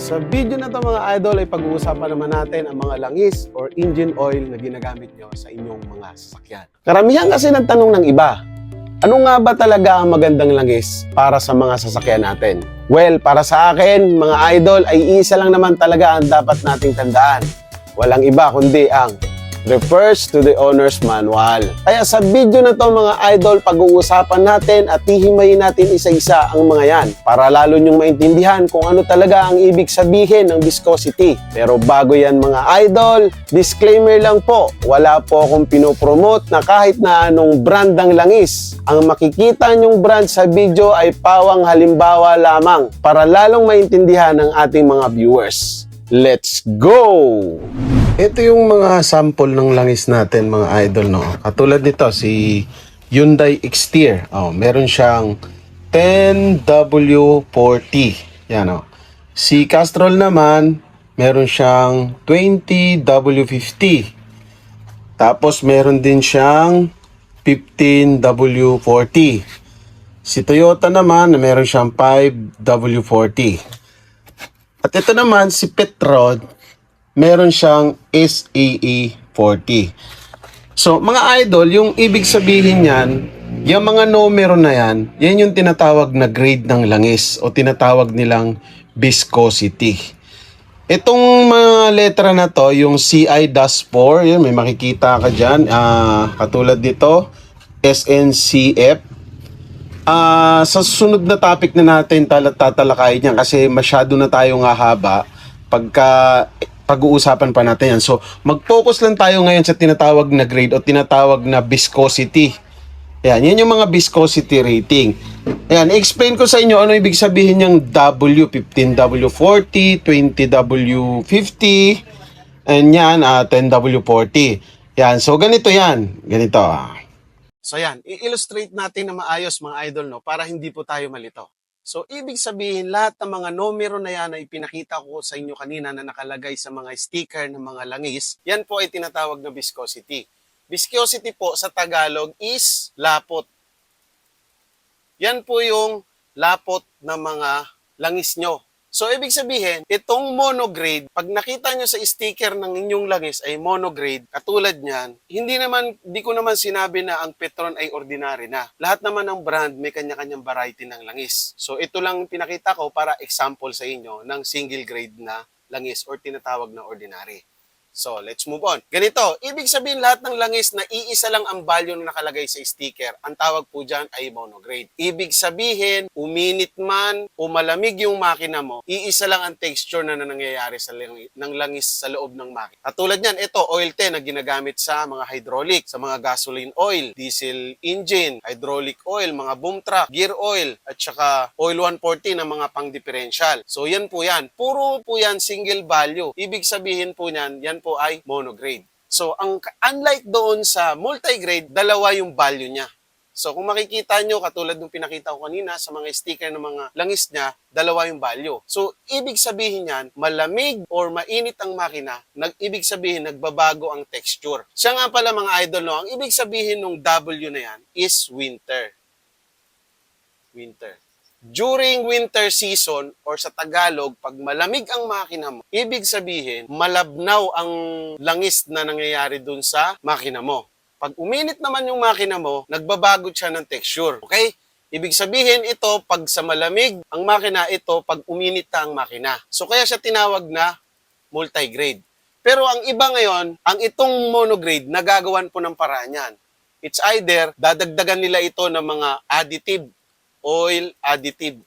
Sa video na to mga idol ay pag-uusapan naman natin ang mga langis or engine oil na ginagamit nyo sa inyong mga sasakyan. Karamihan kasi ng tanong ng iba, ano nga ba talaga ang magandang langis para sa mga sasakyan natin? Well, para sa akin, mga idol, ay isa lang naman talaga ang dapat nating tandaan. Walang iba kundi ang refers to the owner's manual. Kaya sa video na to mga idol, pag-uusapan natin at hihimayin natin isa-isa ang mga yan para lalo nyong maintindihan kung ano talaga ang ibig sabihin ng viscosity. Pero bago yan mga idol, disclaimer lang po, wala po akong pinopromote na kahit na anong brand ng langis. Ang makikita nyong brand sa video ay pawang halimbawa lamang para lalong maintindihan ng ating mga viewers. Let's go! Ito yung mga sample ng langis natin mga idol no. Katulad nito si Hyundai Xtier. Oh, meron siyang 10W40. Yan oh. Si Castrol naman meron siyang 20W50. Tapos meron din siyang 15W40. Si Toyota naman meron siyang 5W40. At ito naman si Petrod meron siyang SAE 40. So, mga idol, yung ibig sabihin niyan, yung mga numero na yan, yan yung tinatawag na grade ng langis o tinatawag nilang viscosity. Itong mga letra na to, yung CI-4, yun, may makikita ka dyan, ah, katulad dito, SNCF, Ah, sa susunod na topic na natin tal- tatalakayin yan kasi masyado na tayong hahaba pagka pag-uusapan pa natin yan. So, mag-focus lang tayo ngayon sa tinatawag na grade o tinatawag na viscosity. Yan, yan yung mga viscosity rating. Ayan, explain ko sa inyo ano ibig sabihin ng W, 15W40, 20W50, and yan, ah, 10W40. Yan, so ganito yan. Ganito. So yan, i-illustrate natin na maayos mga idol no para hindi po tayo malito. So ibig sabihin lahat ng mga numero na yan na ipinakita ko sa inyo kanina na nakalagay sa mga sticker ng mga langis, yan po ay tinatawag na viscosity. Viscosity po sa Tagalog is lapot. Yan po yung lapot ng mga langis nyo. So, ibig sabihin, itong monograde, pag nakita nyo sa sticker ng inyong langis ay monograde, katulad niyan, hindi naman, di ko naman sinabi na ang Petron ay ordinary na. Lahat naman ng brand may kanya-kanyang variety ng langis. So, ito lang pinakita ko para example sa inyo ng single grade na langis or tinatawag na ordinary. So, let's move on. Ganito, ibig sabihin lahat ng langis na iisa lang ang value na nakalagay sa sticker, ang tawag po dyan ay monograde. Ibig sabihin, uminit man o malamig yung makina mo, iisa lang ang texture na nangyayari sa langis, ng langis sa loob ng makina. Katulad niyan, ito, oil 10 na ginagamit sa mga hydraulic, sa mga gasoline oil, diesel engine, hydraulic oil, mga boom truck, gear oil, at saka oil 140 na mga pang differential. So, yan po yan. Puro po yan single value. Ibig sabihin po niyan, yan po ay monograde. So, ang unlike doon sa multigrade, dalawa yung value niya. So, kung makikita nyo, katulad ng pinakita ko kanina sa mga sticker ng mga langis niya, dalawa yung value. So, ibig sabihin yan, malamig or mainit ang makina, nag ibig sabihin, nagbabago ang texture. Siya nga pala mga idol, no, ang ibig sabihin ng W na yan is winter. Winter during winter season or sa Tagalog, pag malamig ang makina mo, ibig sabihin, malabnaw ang langis na nangyayari dun sa makina mo. Pag uminit naman yung makina mo, nagbabago siya ng texture. Okay? Ibig sabihin ito, pag sa malamig ang makina, ito pag uminit na ang makina. So kaya siya tinawag na multigrade. Pero ang iba ngayon, ang itong monograde, nagagawan po ng paraan yan. It's either dadagdagan nila ito ng mga additive oil additive.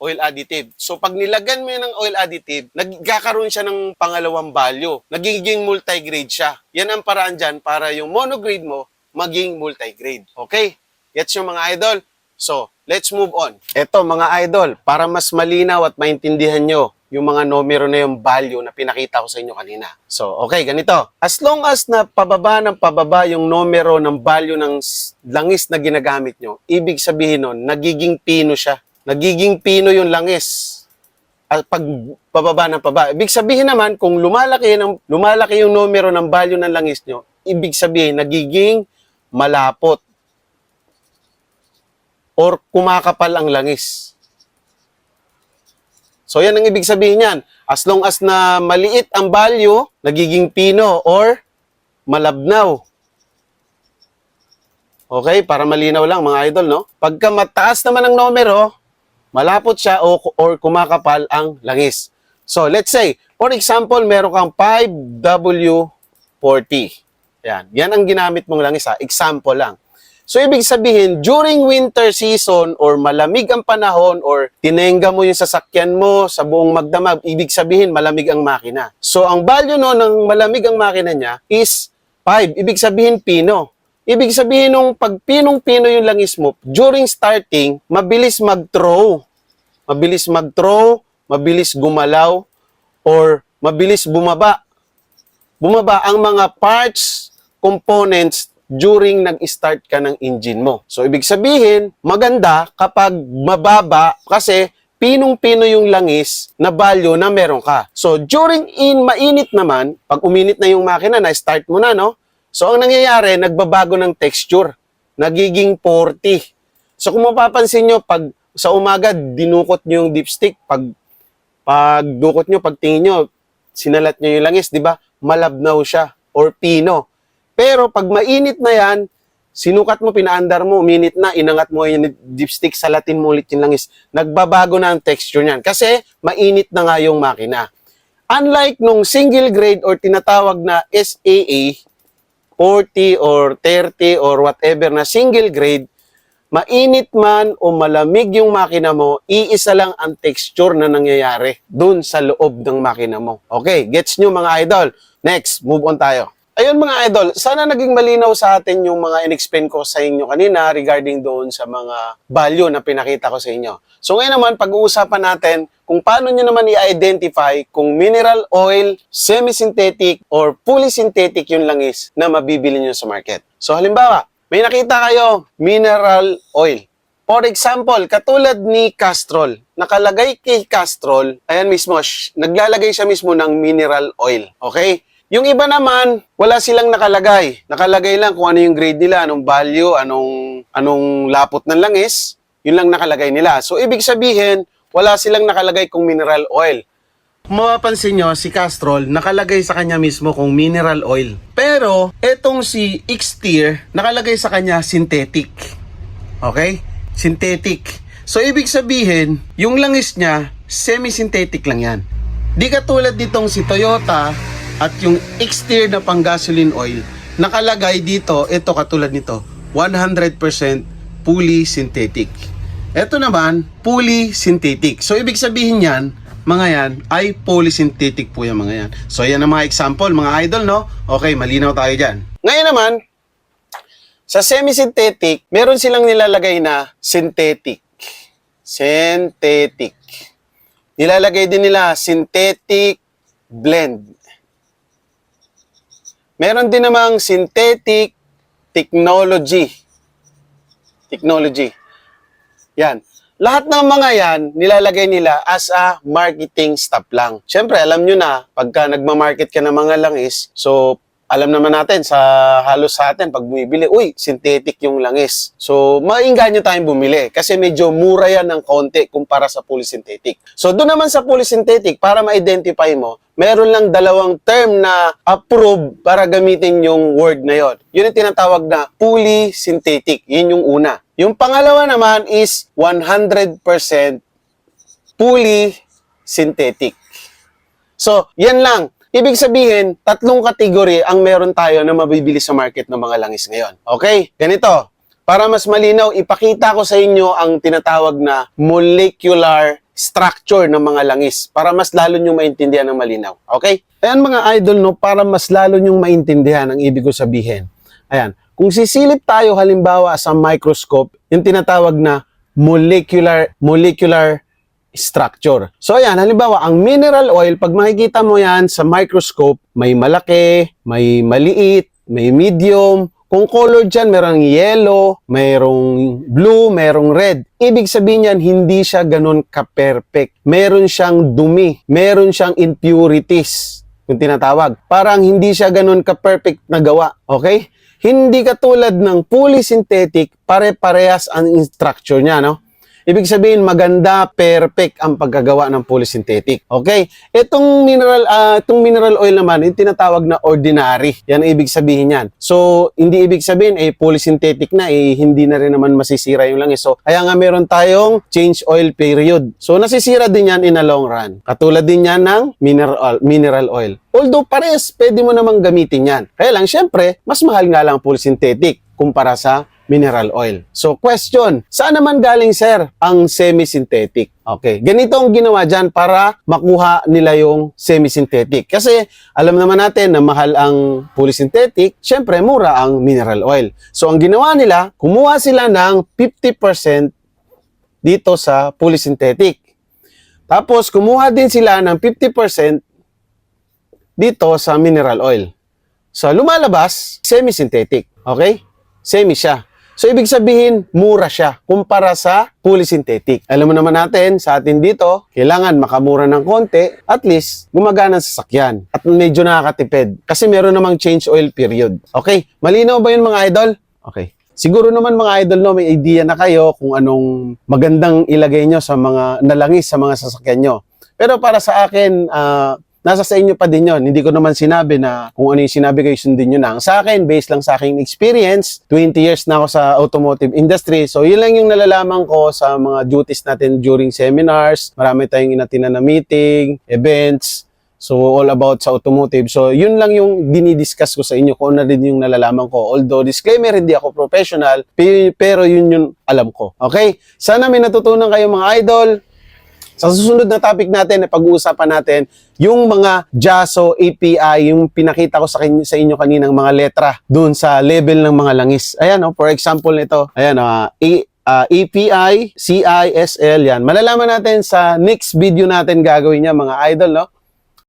Oil additive. So pag nilagyan mo yan ng oil additive, nagkakaroon siya ng pangalawang value. Nagiging multigrade siya. Yan ang paraan dyan para yung monograde mo maging multigrade. Okay? Gets yung mga idol? So, let's move on. Ito mga idol, para mas malinaw at maintindihan nyo yung mga numero na yung value na pinakita ko sa inyo kanina. So, okay, ganito. As long as na pababa ng pababa yung numero ng value ng langis na ginagamit nyo, ibig sabihin nun, nagiging pino siya. Nagiging pino yung langis. At pag pababa ng pababa. Ibig sabihin naman, kung lumalaki, ng, lumalaki yung numero ng value ng langis nyo, ibig sabihin, nagiging malapot or kumakapal ang langis. So yan ang ibig sabihin niyan. As long as na maliit ang value, nagiging pino or malabnaw. Okay, para malinaw lang mga idol, no? Pagka mataas naman ang numero, malapot siya o, or kumakapal ang langis. So, let's say, for example, meron kang 5W40. Yan, yan ang ginamit mong langis ha. Example lang. So, ibig sabihin, during winter season or malamig ang panahon or tinengga mo yung sasakyan mo sa buong magdamag, ibig sabihin, malamig ang makina. So, ang value no ng malamig ang makina niya is 5. Ibig sabihin, pino. Ibig sabihin nung pag pinong-pino yung langis mo, during starting, mabilis mag-throw. Mabilis mag-throw, mabilis gumalaw, or mabilis bumaba. Bumaba ang mga parts, components during nag-start ka ng engine mo. So, ibig sabihin, maganda kapag mababa kasi pinong-pino yung langis na value na meron ka. So, during in mainit naman, pag uminit na yung makina, na-start mo na, no? So, ang nangyayari, nagbabago ng texture. Nagiging 40. So, kung mapapansin nyo, pag sa umaga, dinukot nyo yung dipstick. Pag, pag dukot nyo, pag tingin nyo, sinalat nyo yung langis, di ba? Malabnaw siya or pino. Pero pag mainit na yan, sinukat mo, pinaandar mo, uminit na, inangat mo yung dipstick, salatin mo ulit yung langis. Nagbabago na ang texture niyan. Kasi mainit na nga yung makina. Unlike nung single grade or tinatawag na SAA, 40 or 30 or whatever na single grade, mainit man o malamig yung makina mo, iisa lang ang texture na nangyayari dun sa loob ng makina mo. Okay, gets nyo mga idol? Next, move on tayo. Ayun mga idol, sana naging malinaw sa atin yung mga in-explain ko sa inyo kanina regarding doon sa mga value na pinakita ko sa inyo. So ngayon naman, pag-uusapan natin kung paano nyo naman i-identify kung mineral oil, semi-synthetic, or fully synthetic yung langis na mabibili nyo sa market. So halimbawa, may nakita kayo, mineral oil. For example, katulad ni Castrol, nakalagay kay Castrol, ayan mismo, sh- naglalagay siya mismo ng mineral oil. Okay? Yung iba naman, wala silang nakalagay. Nakalagay lang kung ano yung grade nila, anong value, anong, anong lapot ng langis, yun lang nakalagay nila. So, ibig sabihin, wala silang nakalagay kung mineral oil. Mapapansin nyo, si Castrol, nakalagay sa kanya mismo kung mineral oil. Pero, etong si X-Tier, nakalagay sa kanya synthetic. Okay? Synthetic. So, ibig sabihin, yung langis niya, semi-synthetic lang yan. Di katulad nitong si Toyota at yung X-Tier na pang gasoline oil, nakalagay dito, ito katulad nito, 100% fully synthetic. Ito naman, fully synthetic. So, ibig sabihin yan, mga yan, ay polysynthetic po yung mga yan. So, yan ang mga example, mga idol, no? Okay, malinaw tayo dyan. Ngayon naman, sa semi-synthetic, meron silang nilalagay na synthetic. Synthetic. Nilalagay din nila synthetic blend. Meron din namang synthetic technology. Technology. Yan. Lahat ng mga yan, nilalagay nila as a marketing stop lang. Siyempre, alam nyo na, pagka nagmamarket ka ng mga langis, so alam naman natin sa halos sa atin pag bumibili, uy, synthetic yung langis. So, mainganyo tayong bumili kasi medyo mura yan ng konti kumpara sa fully synthetic. So, doon naman sa fully synthetic, para ma-identify mo, meron lang dalawang term na approve para gamitin yung word na yon. Yun ang tinatawag na fully synthetic. Yun yung una. Yung pangalawa naman is 100% fully synthetic. So, yan lang. Ibig sabihin, tatlong kategory ang meron tayo na mabibili sa market ng mga langis ngayon. Okay? Ganito. Para mas malinaw, ipakita ko sa inyo ang tinatawag na molecular structure ng mga langis para mas lalo nyo maintindihan ng malinaw. Okay? Ayan mga idol, no, para mas lalo nyo maintindihan ang ibig ko sabihin. Ayan. Kung sisilip tayo halimbawa sa microscope, yung tinatawag na molecular molecular structure. So ayan, halimbawa, ang mineral oil, pag makikita mo yan sa microscope, may malaki, may maliit, may medium. Kung color dyan, merong yellow, merong blue, merong red. Ibig sabihin yan, hindi siya ganun ka-perfect. Meron siyang dumi, meron siyang impurities, yung tinatawag. Parang hindi siya ganun ka-perfect na gawa. Okay? Hindi katulad ng fully synthetic, pare-parehas ang structure niya, no? Ibig sabihin, maganda, perfect ang pagkagawa ng polysynthetic. Okay? Itong mineral, ah, itong mineral oil naman, yung tinatawag na ordinary. Yan ang ibig sabihin yan. So, hindi ibig sabihin, eh, polysynthetic na, eh, hindi na rin naman masisira yung langis. So, kaya nga meron tayong change oil period. So, nasisira din yan in a long run. Katulad din yan ng mineral, oil- mineral oil. Although, pares, pwede mo namang gamitin yan. Kaya lang, syempre, mas mahal nga lang ang polysynthetic kumpara sa mineral oil. So, question, saan naman galing, sir, ang semi-synthetic? Okay, ganito ang ginawa dyan para makuha nila yung semi-synthetic. Kasi, alam naman natin na mahal ang polysynthetic, syempre, mura ang mineral oil. So, ang ginawa nila, kumuha sila ng 50% dito sa polysynthetic. Tapos, kumuha din sila ng 50% dito sa mineral oil. So, lumalabas, semi-synthetic. Okay? Semi siya. So, ibig sabihin, mura siya kumpara sa polysynthetic. Alam mo naman natin, sa atin dito, kailangan makamura ng konti, at least, gumagana ang sasakyan. At medyo nakakatipid. Kasi meron namang change oil period. Okay? Malinaw ba yun mga idol? Okay. Siguro naman mga idol, no, may idea na kayo kung anong magandang ilagay nyo sa mga nalangis sa mga sasakyan nyo. Pero para sa akin, ah, nasa sa inyo pa din yon. Hindi ko naman sinabi na kung ano yung sinabi kayo, sundin nyo lang. Sa akin, based lang sa aking experience, 20 years na ako sa automotive industry. So, yun lang yung nalalaman ko sa mga duties natin during seminars. Marami tayong inatina na meeting, events. So, all about sa automotive. So, yun lang yung dinidiscuss ko sa inyo kung ano rin yung nalalaman ko. Although, disclaimer, hindi ako professional, pe- pero yun yung alam ko. Okay? Sana may natutunan kayo mga idol. Sa susunod na topic natin, na pag-uusapan natin yung mga JASO API, yung pinakita ko sa, kin- sa inyo kaninang mga letra dun sa level ng mga langis. Ayan, oh, for example nito, ayan, oh, A- ah, API, CISL, yan. Malalaman natin sa next video natin gagawin niya, mga idol, no?